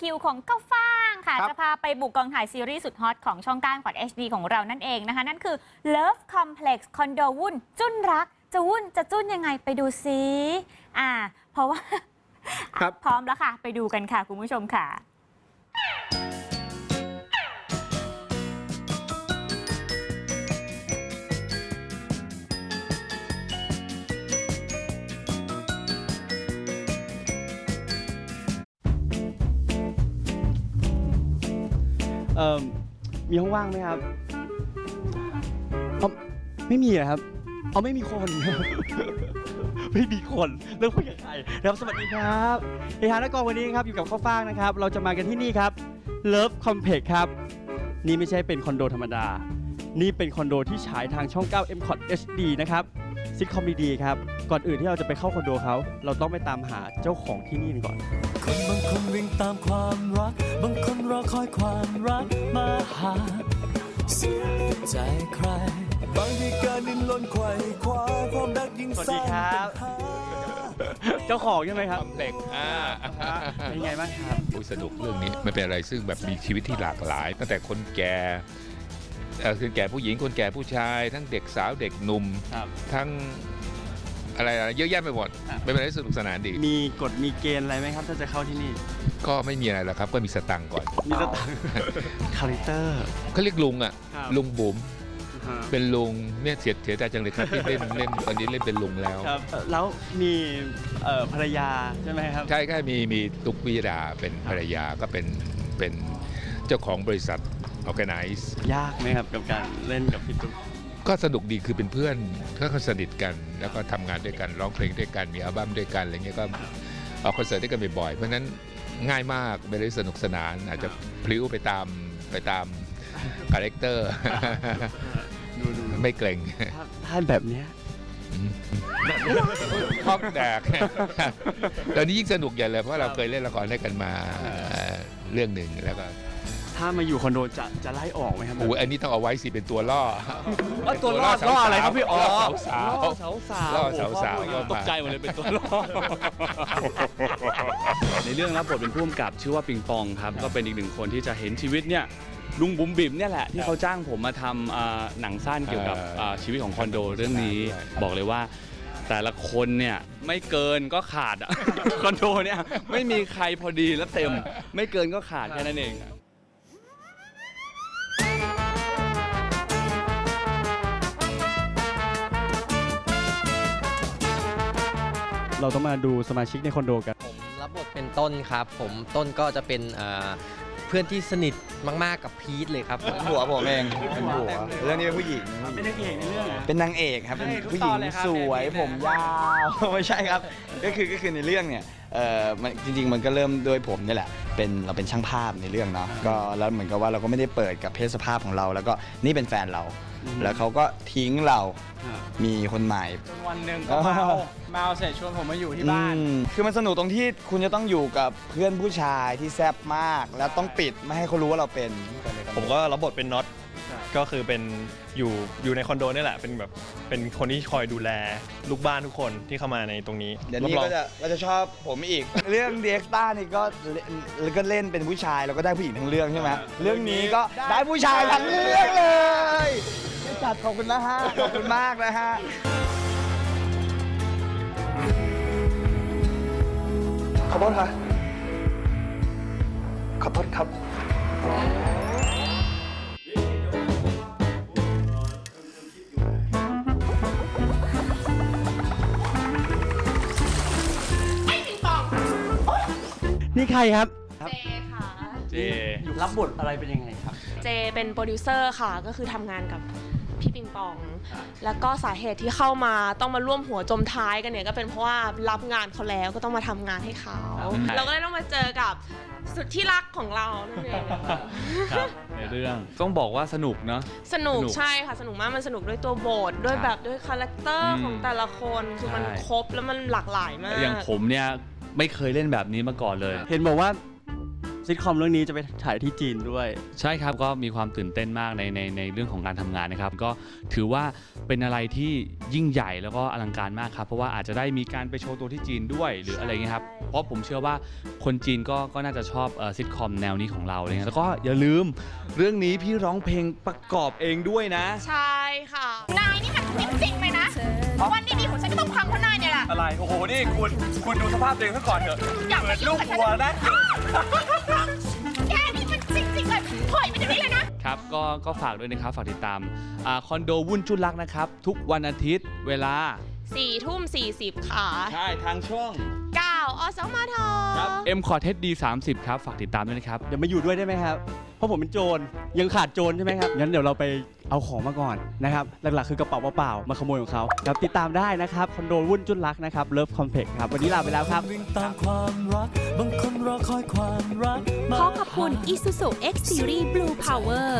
คิวของก้าวฟ่างค่ะ ครับ จะพาไปบุกกองถ่ายซีรีส์สุดฮอตของช่องก้านกอด HD ของเรานั่นเองนะคะ นั่นคือ Love Complex คอนโดวุ่น จุ้นรัก จะวุ่นจะจุ้นยังไงไปดูซิอ่า เพราะว่า ครับ พร้อมแล้วค่ะ ไปดูกันค่ะ คุณผู้ชมค่ะ เอ่อมีห้องว่างไหมครับเอาไม่มีเหรอครับ เอาไม่มีคนไม่มีคนเรื่องคุยกับใครนะครับสวัสดีครับเฮฮาและกองวันนี้ครับอยู่กับข้าวฟ่างนะครับ เราจะมากันที่นี่ครับ Love Complex ครับ นี่ไม่ใช่เป็นคอนโดธรรมดา นี่เป็นคอนโดที่ฉายทางช่อง 9 m c o t HD นะครับ ซิทคอมดีๆครับ ก่อนอื่นที่เราจะไปเข้าคอนโดเขา เราต้องไปตามหาเจ้าของที่นี่กันก่อน คนบางคนวิ่งตามความรัก บางคนรอคอยความรักมาหาเสียใจใคร บางทีการดิ้นรนไขว่คว้าความรักยิ่งสวัสสดีร้างครับ ปัญหาเจ้าของใช่ไหมครับคอมเพล็กซ์อ่าเป็นไงบ้างครับ อุ๊ยสนุกเรื่องนี้มันเป็นอะไรซึ่งแบบมีชีวิตที่หลากหลาย ตั้งแต่คนแก่ เอ่อคนแก่ผู้หญิงคนแก่ผู้ชาย ทั้งเด็กสาวเด็กหนุ่ม ครับ ทั้งอะไรอะไรเยอะแยะไปหมดครับเป็นอะไรที่สนุกสนานดี มีกฎมีเกณฑ์อะไรไหมครับ ถ้าจะเข้าที่นี่ก็ไม่มีอะไรหรอกครับ ก็มีสตังค์ก่อนมีสตางค์คาแรคเตอร์ เขาเรียกลุงอะ ครับ ลุงบุ๋มเป็นลุงเนี่ยเสียเสียใจจังเลยครับที่เล่นเล่นตอนนี้เล่นเป็นลุงแล้ว ครับเอ่อแล้วมีเอ่อภรรยาใช่ไหมครับ ใช่ใช่มีมีตุกวิยดาเป็นภรรยาก็เป็นเป็นเจ้าของบริษัท Organize ยากไหมครับกับการเล่นกับพี่ตุ๊กก็สนุกดีคือเป็นเพื่อนก็สนิทกัน แล้วก็ทำงานด้วยกันร้องเพลงด้วยกันมีอัลบั้มด้วยกันอะไรเงี้ยก็ออกคอนเสิร์ตด้วยกันบ่อยๆเพราะฉะนั้นง่ายมากไม่ได้สนุกสนาน อาจจะพลิ้วไปตามไปตามคาแรคเตอร์ ดูดูไม่เกรงถ้าถ้าแบบเนี้ยท้องแตกตอนนี้ยิ่งสนุกใหญ่เลยเพราะเราเคยเล่นละครด้วยกันมาเรื่องหนึ่งแล้วก็ ถ้ามาอยู่คอนโดจะจะไล่ออกไหมครับโอ้ยอันนี้ต้องเอาไว้สิเป็นตัวล่อว่าตัวล่อล่ออะไรครับพี่อ๋อล่อสาวล่อสาวสาวล่อสาวๆโอ้โหก็มาตกใจหมดเลยเป็นตัวล่อในเรื่องรับบทเป็นผู้กำกับชื่อว่าปิงปองครับก็เป็นอีกหนึ่งคนที่จะเห็นชีวิตเนี่ยลุงบุ๋มบิ๋มเนี่ยแหละที่เขาจ้างผมมาทำอ่าหนังสั้นเกี่ยวกับเอออ่าชีวิตของคอนโดเรื่องนี้ใช่บอกเลยว่าแต่ละคนเนี่ยไม่เกินก็ขาดอะคอนโดเนี่ยไม่มีใครพอดีและเต็ม ไม่เกินก็ขาดแค่นั้นเอง เราต้องมาดูสมาชิกในคอนโดกัน ผมรับบทเป็นต้นครับ ผมต้นก็จะเป็นเอ่อเพื่อนที่สนิทมาก ๆ กับพีทเลยครับผมผัวผมเองเป็นผัวเรื่องนี้เป็นผู้หญิง เป็นนักเอกในเรื่องเหรอ เป็นนางเอกครับเป็นนางเอกทุกผู้หญิตองนเลยครับสวยเนี่ยผมยาว ไม่ใช่ครับ ก็คือก็คือในเรื่องเนี่ย เออมันจริง ๆ มันก็เริ่มโดยผมนี่แหละ เป็นเราเป็นช่างภาพในเรื่องเนาะก็แล้วเหมือนกับว่าเราก็ไม่ได้เปิดกับเพศสภาพของเรา แล้วก็นี่เป็นแฟนเรา แล้วเขาก็ทิ้งเราครับมีคนใหม่วันหนึ่งก็เมา เมาเสร็จชวนผมมาอยู่ที่บ้าน อืมคือมันสนุกตรงที่คุณจะต้องอยู่กับเพื่อนผู้ชายที่แซ่บมาก แล้วต้องปิดไม่ให้เขารู้ว่าเราเป็น ผมก็รับบทเป็นน็อต ก็คือเป็นอยู่อยู่ในคอนโดนี่แหละ เป็นแบบเป็นคนที่คอยดูแลลูกบ้านทุกคนที่เข้ามาในตรงนี้เดี๋ยวนี้รับรองก็จะก็จะชอบผมอีก เรื่องเด็กต้านี่ก็เล่นก็เล่นเป็นผู้ชายแล้วก็ได้ผู้หญิงทั้งเรื่องใช่ไหมเรื่องนี้ก็ได้ผู้ชายทั้งเรื่องเลยจัดขอบคุณนะฮะขอบคุณมากนะฮะขอโทษค่ะขอโทษครับ นี่ใครครับ เจค่ะ เจรับบทอะไรเป็นยังไงครับ เจเป็นโปรดิวเซอร์ค่ะก็คือทำงานกับพี่ปิงปอง แล้วก็สาเหตุที่เข้ามาต้องมาร่วมหัวจมท้ายกันเนี่ยก็เป็นเพราะว่ารับงานเขาแล้วก็ต้องมาทำงานให้เขาเราก็เลยต้องมาเจอกับสุดที่รักของเรานั่นเองครับในเรื่องต้องบอกว่าสนุกเนาะสนุกสนุกใช่ค่ะสนุกมากมันสนุกด้วยตัวบทด้วยครับแบบด้วยคาแรคเตอร์อืมของแต่ละคนคือมันใช่ครบแล้วมันหลากหลายมากอย่างผมเนี่ย ไม่เคยเล่นแบบนี้มาก่อนเลย เห็นบอกว่าซิทคอมเรื่องนี้จะไปถ่ายที่จีนด้วย ใช่ครับก็มีความตื่นเต้นมากในในในเรื่องของการทำงานนะครับ ก็ถือว่าเป็นอะไรที่ยิ่งใหญ่แล้วก็อลังการมากครับ เพราะว่าอาจจะได้มีการไปโชว์ตัวที่จีนด้วยหรืออะไรเงี้ยครับ เพราะผมเชื่อว่าคนจีนก็ก็น่าจะชอบเอ่อซิทคอมแนวนี้ของเราอะไรเงี้ยแล้วก็อย่าลืมเรื่องนี้พี่ร้องเพลงประกอบเองด้วยนะ ใช่ค่ะ นายนี่มันจริงๆเลยนะ วัน อะไร โอ้โห นี่คุณ คุณดูสภาพตัวเองซะก่อนเถอะอย่ามายุ่งกับฉันนะ แกนี่มันจริงๆเลยถอยไปเดี๋ยวนี้เลยนะ ครับก็ก็ฝากด้วยนะครับ ฝากติดตามอาคอนโดวุ่นจุนรักนะครับ ทุกวันอาทิตย์เวลา4ทุ่ม40ค่ะใช่ ทางช่อง9อสมท M คอร์เทสดี30 ครับ ฝากติดตามด้วยนะครับ เดี๋ยวมาอยู่ด้วยได้ไหมครับ เพราะผมเป็นโจรยังขาดโจรใช่ไหมครับงั้นเดี๋ยวเราไปเอาของมาก่อนนะครับหลักๆคือกระเป๋าเปล่าๆมาขโมยของเขาครับติดตามได้นะครับคอนโดวุ่นจุนรักนะครับเลิฟคอมเพล็กครับวันนี้ลาไปแล้วครับ วิ่งตามความรัก บางคนรอคอยความรักมาขอขอบคุณ Isuzu X Series Blue Power